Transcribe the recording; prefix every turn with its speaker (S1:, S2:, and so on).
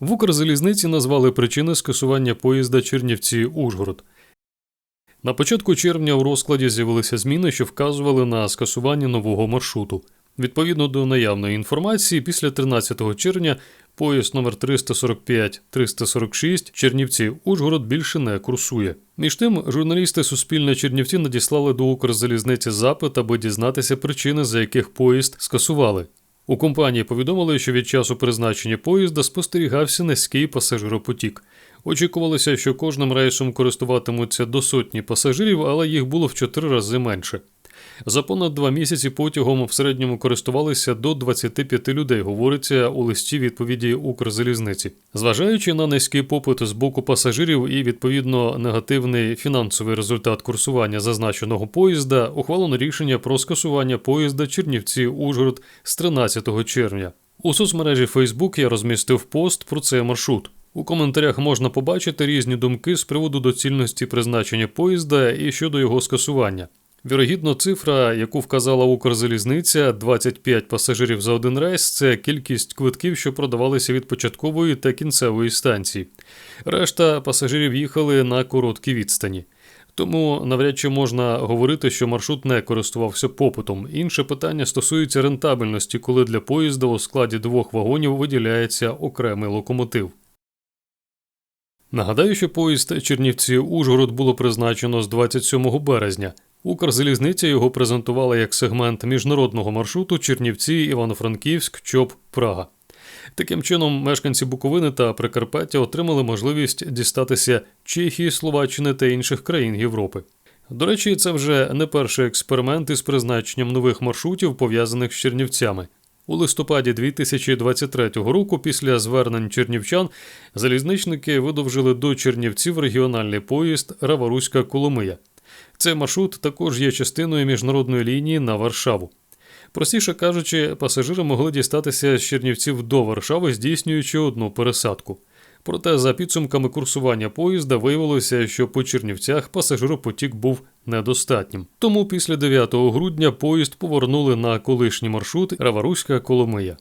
S1: В Укрзалізниці назвали причини скасування поїзда Чернівці-Ужгород. На початку червня у розкладі з'явилися зміни, що вказували на скасування нового маршруту. Відповідно до наявної інформації, після 13 червня поїзд номер 345-346 Чернівці Ужгород більше не курсує. Між тим, журналісти Суспільне Чернівці надіслали до Укрзалізниці запит, аби дізнатися причини, за яких поїзд скасували. У компанії повідомили, що від часу призначення поїзда спостерігався низький пасажиропотік. Очікувалося, що кожним рейсом користуватимуться до сотні пасажирів, але їх було в чотири рази менше. За понад два місяці потягом в середньому користувалися до 25 людей, говориться у листі відповіді Укрзалізниці. Зважаючи на низький попит з боку пасажирів і відповідно негативний фінансовий результат курсування зазначеного поїзда, ухвалено рішення про скасування поїзда Чернівці Ужгород з 13 червня. У соцмережі Facebook я розмістив пост про цей маршрут. У коментарях можна побачити різні думки з приводу доцільності призначення поїзда і щодо його скасування. Вірогідно, цифра, яку вказала Укрзалізниця, 25 пасажирів за один рейс це кількість квитків, що продавалися від початкової та кінцевої станції. Решта пасажирів їхали на короткі відстані. Тому навряд чи можна говорити, що маршрут не користувався попитом. Інше питання стосується рентабельності, коли для поїзда у складі двох вагонів виділяється окремий локомотив. Нагадаю, що поїзд Чернівці Ужгород було призначено з 27 березня. Укрзалізниця його презентувала як сегмент міжнародного маршруту Чернівці, Івано-Франківськ, ЧОП, Прага. Таким чином, мешканці Буковини та Прикарпаття отримали можливість дістатися Чехії, Словаччини та інших країн Європи. До речі, це вже не перший експеримент із призначенням нових маршрутів, пов'язаних з Чернівцями. У листопаді 2023 року, після звернень чернівчан, залізничники видовжили до Чернівців регіональний поїзд Раваруська Коломия. Цей маршрут також є частиною міжнародної лінії на Варшаву. Простіше кажучи, пасажири могли дістатися з Чернівців до Варшави, здійснюючи одну пересадку. Проте, за підсумками курсування поїзда, виявилося, що по Чернівцях пасажиропотік був недостатнім. Тому після 9 грудня поїзд повернули на колишній маршрут Раваруська Коломия.